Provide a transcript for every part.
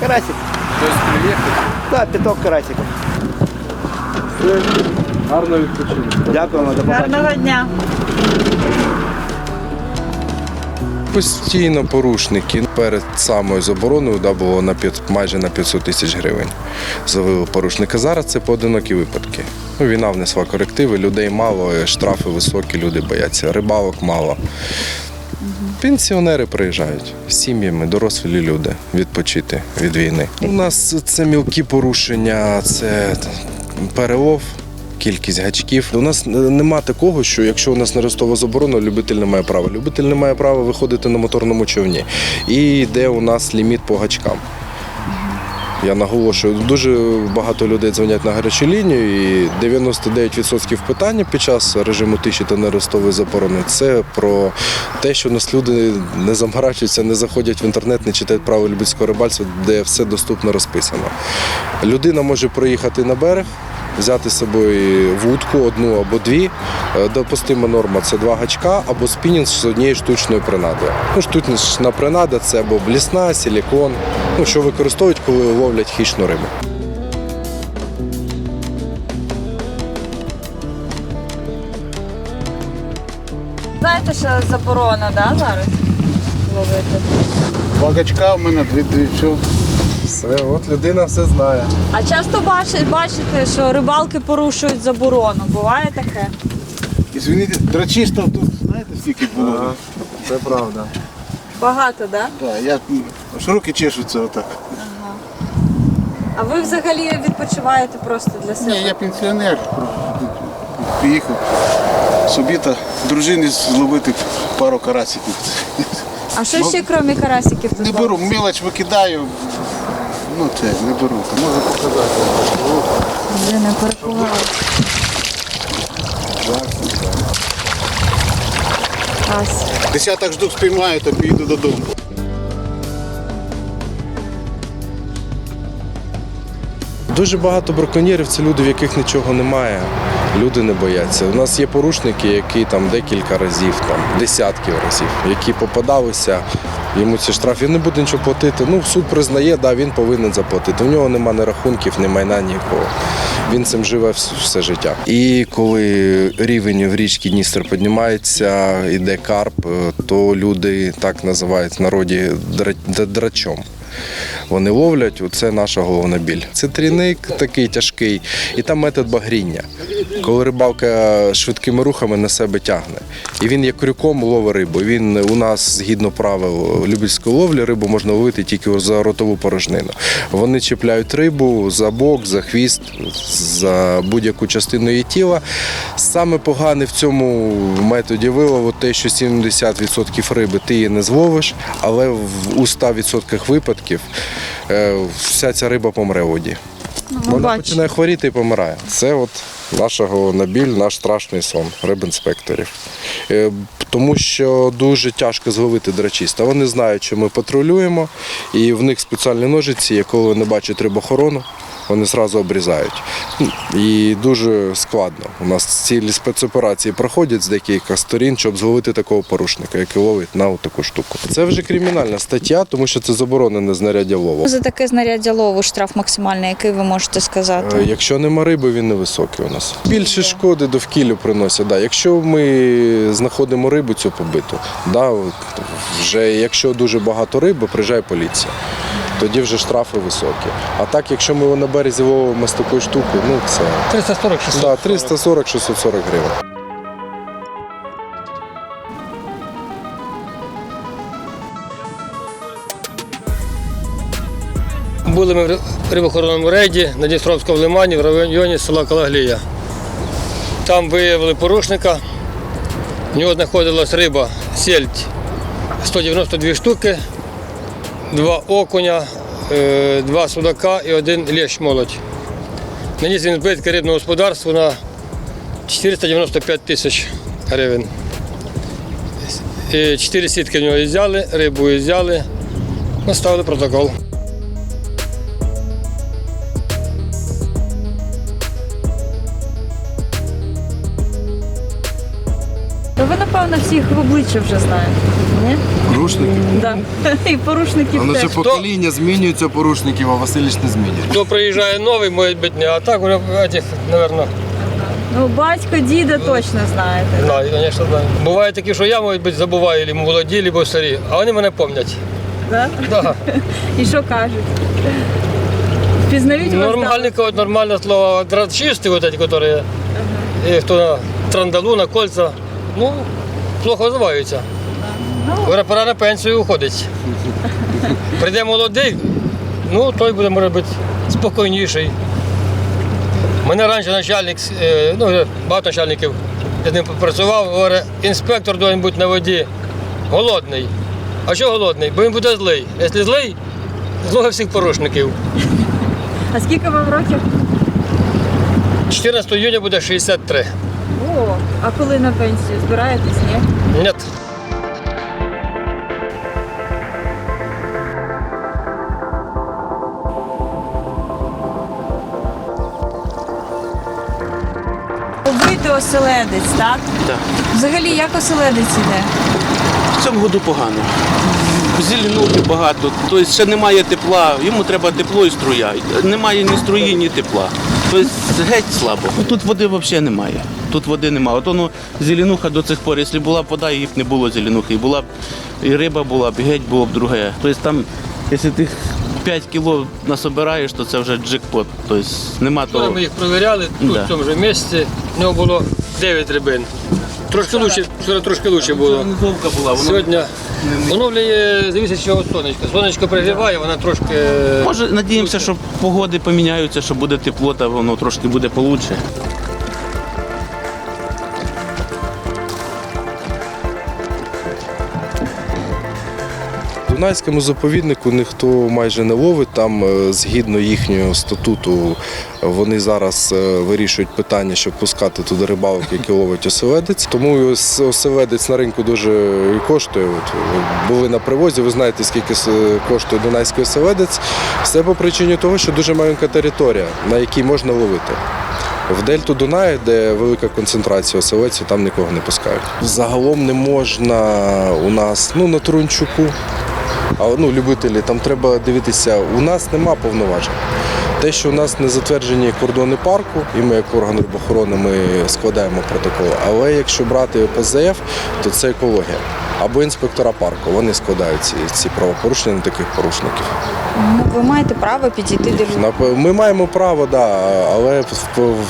Карасик. Так, п'яток карасиків. Гарно відпочинок. Дякуємо, до побачення. Гарного дня. Постійно порушники перед самою забороною да, було на п'ят- майже на 500 тисяч гривень. Завели порушника. Зараз це поодинокі випадки. Ну, війна внесла корективи, людей мало, е, штрафи високі, люди бояться, рибалок мало. Пенсіонери приїжджають з сім'ями, дорослі люди відпочити від війни. У нас це мілкі порушення, це перелов. Кількість гачків. У нас нема такого, що якщо у нас нерестова заборона, любитель не має права. Любитель не має права виходити на моторному човні. І йде у нас ліміт по гачкам. Я наголошую, дуже багато людей дзвонять на гарячу лінію, і 99% питання під час режиму тиші та нерестової заборони це про те, що у нас люди не заморачуються, не заходять в інтернет, не читають правил любительського рибальства, де все доступно розписано. Людина може проїхати на берег. Взяти з собою вудку одну або дві. Е, Допустима норма це два гачка або спінінг з однією штучною принадою. Ну, штучна принада це або блісна, силікон, ну, що використовують, коли ловлять хищну рибу. Знаєте, що заборона, да, зараз ловити? Вагачка в мене дві дві все. От людина все знає. А часто бачите, бачите, що рибалки порушують заборону. Буває таке? Ізвиніть, драчистів тут, знаєте, скільки було? Це правда. Багато, да? Да, я аж руки чешуться отак. А ви взагалі відпочиваєте просто для себе? Ні, я пенсіонер. Приїхав собі та дружині зловити пару карасиків. А що ще крім карасиків тут? Не беру, мелоч викидаю. Ну це, не беру. Можу показати. Вже не. Клас. Десяток жду, спіймаю, то піду додому. Дуже багато браконьєрів це люди, в яких нічого немає. Люди не бояться. У нас є порушники, які там декілька разів, там десятків разів, які попадалися. Йому ці штрафи він не буде нічого платити. Ну, суд признає, да, він повинен заплатити. У нього немає ні рахунків, ні майна ніякого. Він цим живе все життя. І коли рівень в річці Дністер піднімається, іде карп, е, то люди так називають в народі драчом. Вони ловлять, це наша головна біль. Це трійник такий тяжкий, і там метод багріння. Коли рибалка швидкими рухами на себе тягне. І він як крюком ловить рибу. Він у нас, згідно правил любительської ловлі, рибу можна ловити тільки за ротову порожнину. Вони чіпляють рибу за бок, за хвіст, за будь-яку частину її тіла. Саме погане в цьому методі вилову те, що 70% риби ти її не зловиш, але у 100% випадків вся ця риба помре в воді. Вона бачу. починає хворіти і помирає. Це от наша головна біль, наш страшний сон рибінспекторів. Е, Тому що дуже тяжко зловити драчиста. Вони знають, що ми патрулюємо, і в них спеціальні ножиці, коли вони бачать рибохорону, вони одразу обрізають. І дуже складно. У нас цілі спецоперації проходять з декілька сторін, щоб зловити такого порушника, який ловить на таку штуку. Це вже кримінальна стаття, тому що це заборонене знаряддя лову. За таке знаряддя лову штраф максимальний, який ви можете Е, сказати? Якщо нема риби, він невисокий у нас. Більше шкоди довкіллю приносять. Да. Якщо ми знаходимо рибу цю побиту, да, вже якщо дуже багато риби, приїжджає поліція. Тоді вже штрафи високі. А так, якщо ми на березі ловимо з такою штукою, ну це 340 600 да, 340-640 гривень. Були ми в рибохоронному рейді на Дністровському лимані в районі села Калаглія. Там виявили порушника. В нього знаходилась риба сельдь 192 штуки, два окуня, е, два судака і один лещ молодь. Наніс він збитки рибного господарства на 495 тисяч гривень. Чотири сітки в нього взяли, рибу взяли. Ми ставили протокол. ви, напевно, всіх в обличчя вже знаєте. Ні? Порушники? Да. І порушників Воно теж. вже покоління змінюється порушників, а Васильович не змінює. Хто приїжджає новий, може бути не, а так вже этих, мабуть, Ну, батько, діда точно знаєте. знаю, звісно, знаю. Буває такі, що я, може бути, забуваю, або молоді, або старі, а вони мене пам'ятають. Да? Да. І що кажуть? Впізнають вас? Нормальные, вот, нормальное слово, дрочисты вот эти, которые, и кто на трандалу, на кольца, ну, плохо називаються. Пора, пора на пенсію уходить. Прийде молодий, ну, той буде, може бути, спокійніший. Мене раніше начальник, е, ну, багато начальників, я з ним працював, говорить, інспектор має бути на воді голодний. А що голодний? Бо він буде злий. Якщо злий, злого всіх порушників. А скільки вам років? 14 июня буде 63. О, а коли на пенсію? Збираєтесь, ні? Нет. Побити оселедець, так? Так. Взагалі, як оселедець іде? В цьому году погано. Зеленухи багато, тобто ще немає тепла, йому треба тепло і струя. Немає ні струї, ні тепла. Тобто геть слабо. Тут води взагалі немає. Тут води немає. От воно зеленуха до цих пор, якщо була б вода, її б не було зеленухи. І була б і риба була б, і геть було б друге. Тобто там, якщо ти 5 кіло насобираєш, то це вже джекпот. Тобто нема того. ми їх перевіряли, тут Да. в цьому ж місці, в нього було 9 рибин. Трошки лучше, вчора трошки лучше було. Низовка була, воно Сьогодні оновлює, зависить що від сонечка. Сонечко пригріває, вона трошки. Може, надіємося, що погоди поміняються, що буде тепло, та воно трошки буде получше. Дунайському заповіднику ніхто майже не ловить. Там е, згідно їхнього статуту вони зараз е, вирішують питання, щоб пускати туди рибалок, які ловить оселедець. Тому оселедець на ринку дуже коштує. От були на привозі, ви знаєте, скільки коштує дунайський оселедець. Все по причині того, що дуже маленька територія, на якій можна ловити. В дельту Дунаю, де велика концентрація оселедців, там нікого не пускають. Загалом не можна у нас ну, на Турунчуку, а ну, любителі, там треба дивитися, у нас нема повноважень. Те, що у нас не затверджені кордони парку, і ми як орган рибохорони ми складаємо протоколи. Але якщо брати ПЗФ, то це екологія. Або інспектора парку. Вони складають ці, ці правопорушення на таких порушників. Ну, ви маєте право підійти до людей. Ми маємо право, да, але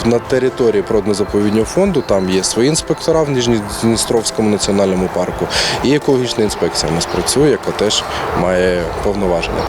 на території природно-заповіднього фонду там є свої інспектора в Ніжністровському національному парку і екологічна інспекція у нас працює, яка теж має повноваження.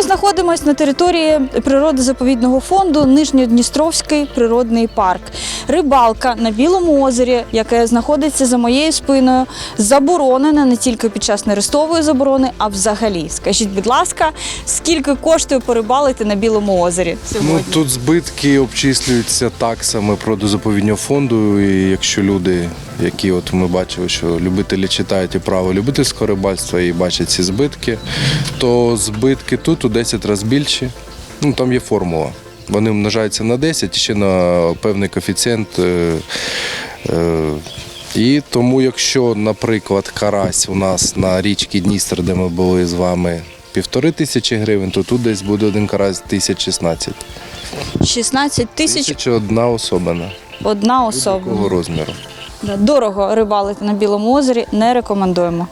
Ми знаходимося на території природозаповідного фонду Нижньодністровський природний парк. Рибалка на Білому озері, яке знаходиться за моєю спиною, заборонена не тільки під час нерестової заборони, а взагалі. Скажіть, будь ласка, скільки коштує порибалити на Білому озері сьогодні? Ну тут збитки обчислюються таксами природозаповідного фонду. І якщо люди, які от ми бачили, що любителі читають і право любительського рибальства і бачать ці збитки, то збитки тут 10 разів більші. Ну там є формула. Вони множаються на 10 і ще на певний коефіцієнт. е, е, І тому, якщо, наприклад, карась у нас на річці Дністер, де ми були з вами, півтори тисячі гривень, то тут десь буде один карась 1016. 16 тисяч Тисяча одна особина. одна особа. Такого розміру. Да, Дорого рибалити на Білому озері не рекомендуємо.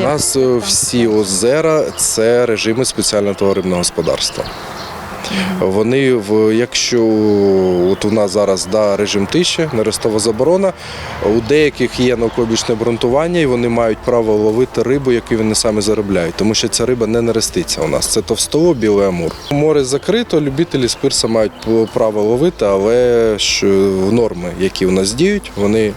У нас е, всі озера це режими спеціального тваринного господарства. Вони, в- якщо от у нас зараз да, режим тиші, нерестова заборона, у деяких є науковічне обґрунтування, і вони мають право ловити рибу, яку вони самі заробляють, тому що ця риба не нереститься у нас. Це товстолоб, білий амур. Море закрито, любителі спирса мають право ловити, але ж норми, які у нас діють, вони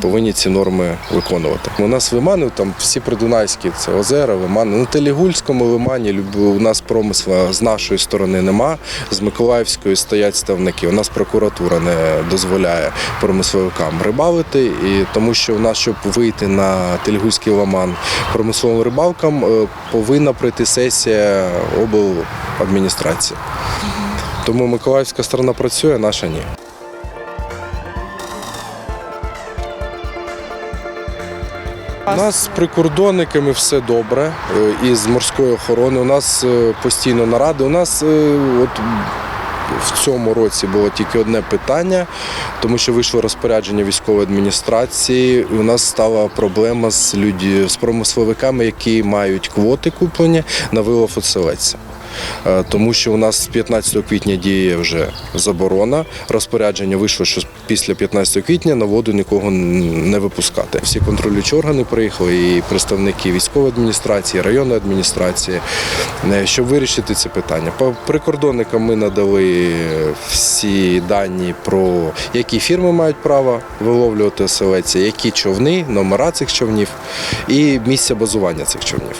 повинні ці норми виконувати. У нас лимани, там всі придунайські, це озера, лимани. На Телігульському лимані у нас промисла з нашої сторони нема, з Миколаївської стоять ставники. У нас прокуратура не дозволяє промисловикам рибалити, і тому що у нас, щоб вийти на Телігульський лиман промисловим рибалкам, е, повинна прийти сесія обладміністрації. Тому Миколаївська сторона працює, наша ні. У нас з прикордонниками все добре, е, і з морської охорони. У нас е, постійно наради. У нас е, от в цьому році було тільки одне питання, тому що вийшло розпорядження військової адміністрації. У нас стала проблема з людьми, з промисловиками, які мають квоти куплені на вилов оселедця. Е, Тому що у нас з 15 квітня діє вже заборона. Розпорядження вийшло, що після 15 квітня на воду нікого не випускати. Всі контролюючі органи приїхали, і представники військової адміністрації, районної адміністрації, е, щоб вирішити це питання. По прикордонникам ми надали всі дані про які фірми мають право виловлювати оселедця, які човни, номера цих човнів і місця базування цих човнів.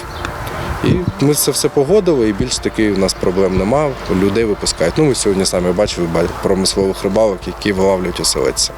І ми це все погодили, і більш таки у нас проблем немає. Людей випускають. Ну, ви сьогодні самі бачили промислових рибалок, які вилавлюють оселедця.